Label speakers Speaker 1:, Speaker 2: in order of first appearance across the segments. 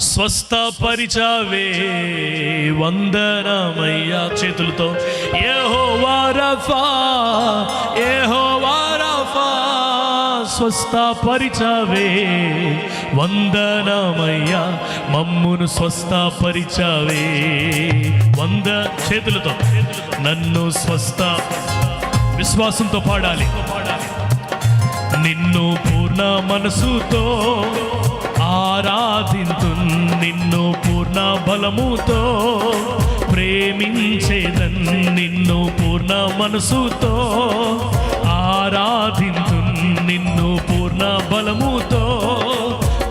Speaker 1: స్వస్థపరిచావే వందనమయ్యా చేతులతో. ఏహో వారఫా ఏహో వారఫా స్వస్థపరిచావే వందనమయ్యా. మమ్మును స్వస్థపరిచావే వంద చేతులతో. నన్ను స్వస్థ విశ్వాసంతో పాడాలి. నిన్ను పూర్ణ మనసుతో ఆరాధింతు నిన్ను పూర్ణ బలముతో ప్రేమించేదన్ నిన్ను పూర్ణ మనసుతో ఆరాధింతు నిన్ను పూర్ణ బలముతో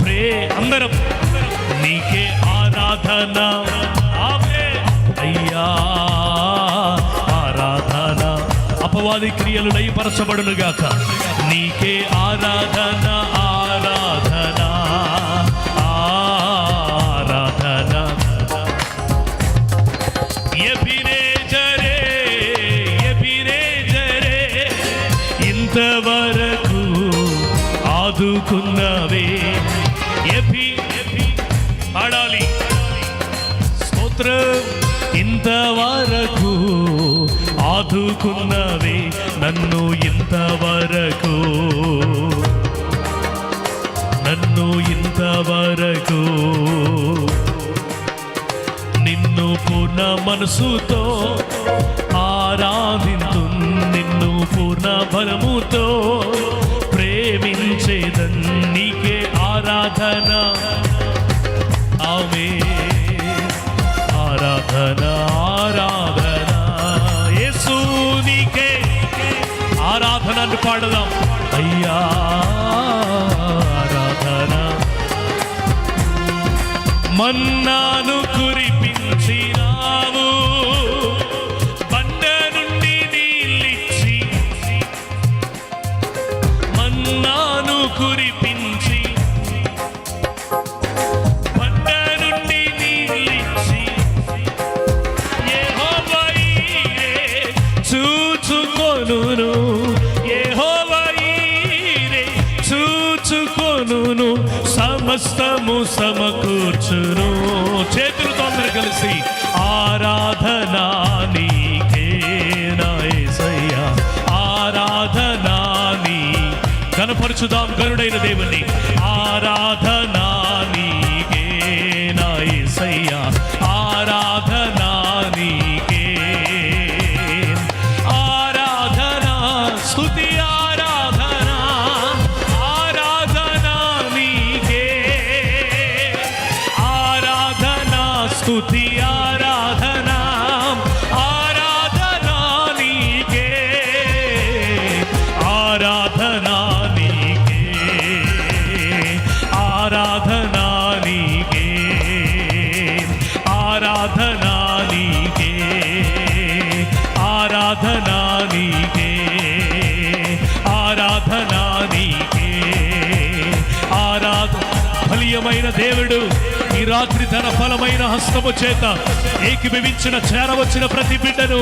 Speaker 1: ప్రే అందరం నీకే ఆరాధన. అయ్యా ఆరాధన. అపవాది క్రియలు నయపరచబడునుగాక నీకే ఆరాధన ఆరాధన ఆరాధన. ఆదుకున్నవే ఎబి పాడాలి. స్తోత్రం ఇంతవరకు ఆదుకున్నావే? నన్ను ఇంతవరకు. నన్ను ఇంతవరకు. నిన్ను పూర్ణ మనసుతో ఆరాధింతు నిన్ను పూర్ణ బలముతో ప్రేమించేదన్ నీకే ఆరాధన. ఆమె ఆరాధన ఆరాధన. యేసు నీకే ఆరాధనను పాడదాం. అయ్యా ఆరాధన. మన్నాను కురిపించినా. చూచుకొనును సమస్తము సమకూర్చును. చేతులతో అందరు కలిసి ఆరాధనా నీకే నా నీ కనపరచుదాం గరుడైన దేవుని ఆరాధనా స్థుతి ఆరాధన ఆరాధన నీకే ఆరాధన నీకే ఆరాధన నీకే ఆరాధన నీకే ఆరాధన నీకే. ఫలీయమైన దేవుడు. ఈ రాత్రి తన ఫలమైన హస్తము చేత ఏకీభవించిన చేరవచ్చిన ప్రతి బిడ్డను